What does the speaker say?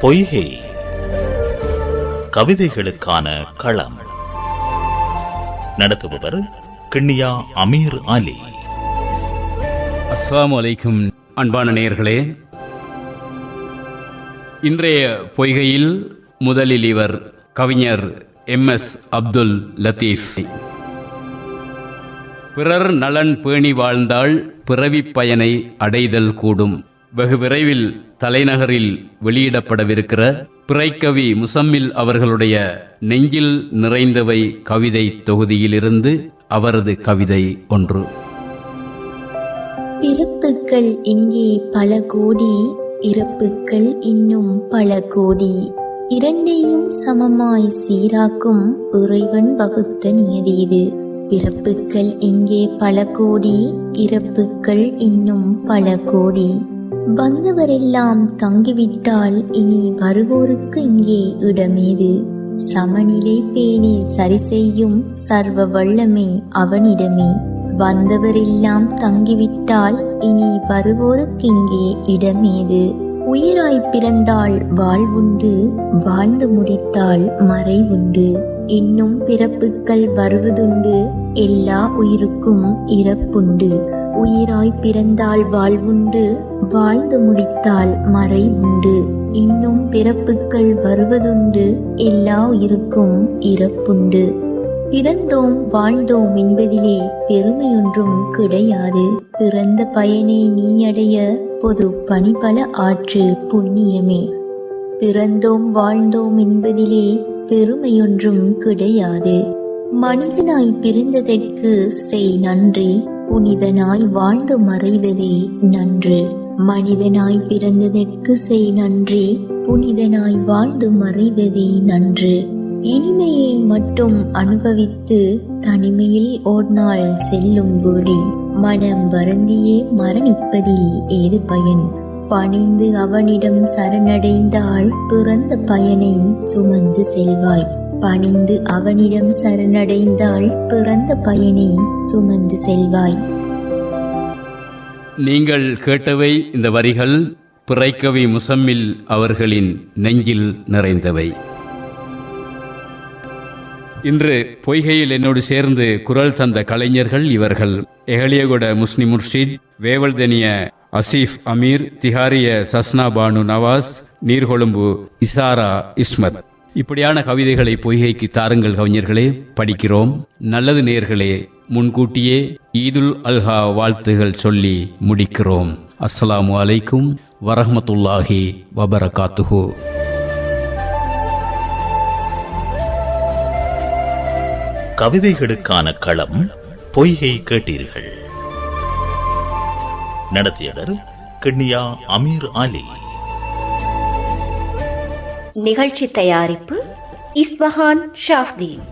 பொய்கை. கவிதைகளுக்கான களம். நடத்துபவர் கிண்ணியா அமீர் அலி. அஸ்லாம் வலைக்கும் அன்பான நேயர்களே. இன்றைய பொய்கையில் முதலில் இவர் கவிஞர் எம் எஸ் அப்துல் லத்தீஃப். பிறர் நலன் பேணி வாழ்ந்தால் பிறவி பயனை அடைதல் கூடும். வெகு விரைவில் தலைநகரில் வெளியிடப்படவிருக்கிற பிறைக்கவி முசம்மில் அவர்களுடைய நெஞ்சில் நிறைந்தவை கவிதை தொகுதியிலிருந்து அவரது கவிதை ஒன்று. பிறப்புக்கள் இங்கே பல கோடி இறப்புக்கள் இன்னும் பல கோடி. இரண்டையும் சமமாய் சீராக்கும் இறைவன் வகுத்த நியதி இது. பிறப்புக்கள் இங்கே பல கோடி இறப்புக்கள் இன்னும் பல கோடி. வந்தவரெல்லாம் தங்கிவிட்டால் இனி வருவோருக்கு இங்கே இடமேது. சமநிலை பேணி சரி செய்யும் சர்வ வல்லமை அவனிடமே. வந்தவரெல்லாம் தங்கிவிட்டால் இனி வருவோருக்கிங்கே இடமேது. உயிராய் பிறந்தால் வாழ்வுண்டு வாழ்ந்து முடித்தால் மறைவுண்டு. இன்னும் பிறப்புக்கள் வருவதுண்டு எல்லா உயிருக்கும் இறப்புண்டு. உயிராய் பிறந்தால் வாழ்வுண்டு வாழ்ந்து முடித்தால் உண்டு. இன்னும் பிறப்புக்கள் வருவதுண்டு எல்லா உயிருக்கும் இறப்புண்டு. பிறந்தோம் வாழ்ந்தோம் என்பதிலே பெருமையொன்றும் கிடையாது. பிறந்த பயனை நீ அடைய பொது பணிபல ஆற்று புண்ணியமே. பிறந்தோம் வாழ்ந்தோம் என்பதிலே பெருமையொன்றும் கிடையாது. மனிதனாய் பிறந்ததற்கு செய் நன்றி. புனிதனாய் வாழ்ந்து மறைவதே நன்று. மனிதனாய் பிறந்ததற்கு செய் நன்றி. புனிதனாய் வாழ்ந்து மறைவதே நன்று. இனிமையை மட்டும் அனுபவித்து தனிமையில் ஓர் நாள் செல்லும் வழி மனம் வருந்தியே மரணிப்பதில் ஏது பயன்? பணிந்து அவனிடம் சரணடைந்தால் பிறந்த பயனை சுமந்து செல்வாய். பணிந்து அவனிடம் சரணடைந்தால் பிறந்த பயனை சுமந்து செல்வாய். நீங்கள் கேட்டவை இந்த வரிகள் பிறைக்கவி முசம்மில் அவர்களின் நெஞ்சில் நிறைந்தவை. இன்று பொய்கையில் என்னோடு சேர்ந்து குரல் தந்த கலைஞர்கள் இவர்கள் எஹலியகுட முஸ்லிம் முர்ஷித் வேவல்தனிய அசீஃப் அமீர் திஹாரிய சஸ்னா பானு நவாஸ் நீர்கொழும்பு இசாரா இஸ்மத். இப்படியான கவிதைகளை பொய்கைக்கு தாருங்கள் கவிஞர்களே. படிக்கிறோம். நல்லது நேர்களே முன்கூட்டியே ஈதுல் அல்ஹா வாழ்த்துகள் சொல்லி முடிக்கிறோம். அஸ்ஸலாமு அலைக்கும் வரஹமத்துல்லாஹி வபரகாத்துஹு. கவிதைகளுக்கான களம் பொய்கை கேட்டீர்கள். நடத்தியவர் கிண்ணியா அமீர் அலி. நிகழ்ச்சி தயாரிப்பு இஸ்பஹான் ஷாஃப்தீன்.